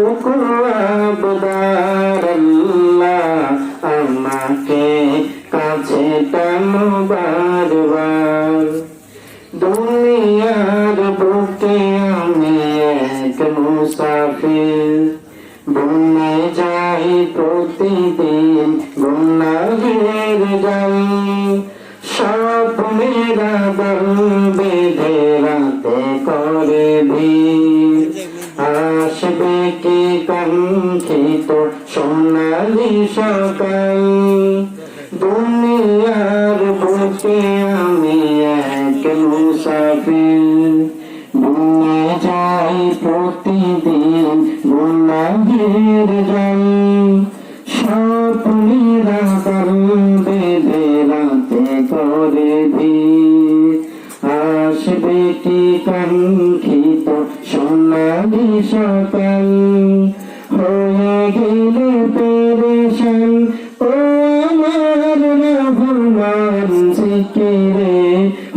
এইটুকু আবদার আল্লাহ আমাকে কাছে টানো বারবার দুনিয়ার বুকে আমি এক মুসাফির। বনে যাই প্রতিদিন বেঁধে রাতে করে ভিড় আসবে কি কাঙ্ক্ষিত সোনালি সকাল? দুনিয়ার বুকে আমি এক মুসাফির। বনে যাই প্রতিদিন গুনাহের জল স্বপ্নেরা দল বেঁধে করে ভিড়। আসবে কি কাঙ্ক্ষিত সোনালি সকাল, হয়ে গেলে ও আমার রহমান, জিকিরে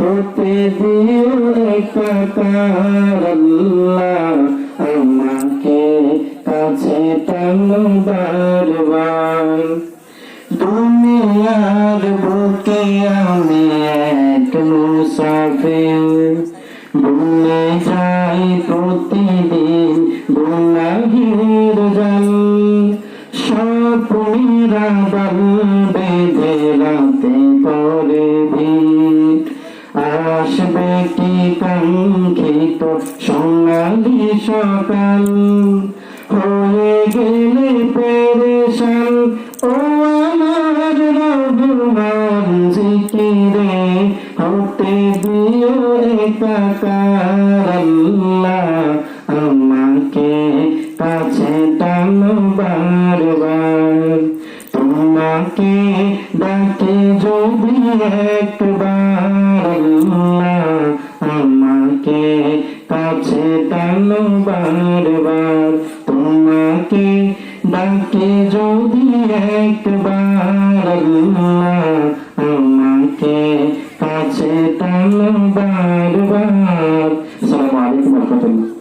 হতে দিও একাকার আল্লাহ। আমাকে কাছে টানো বারবার দুনিয়ার বুকে আমি এক মুসাফির। স্বপ্নেরা দল বেঁধে রাতে ভিড়। আসবে কি কাঙ্ক্ষিত সোনালি সকাল? হয়ে গেলে পেরেশান, ও আমার রঘুমান জিকিরে, হতে দিও একাকার আল্লাহ আমাকে কাছে আমাকে কাছে টানো বারবার তোমাকে ডাকে যদি একবার আমাকে কাছে রহমতুল্লাহ।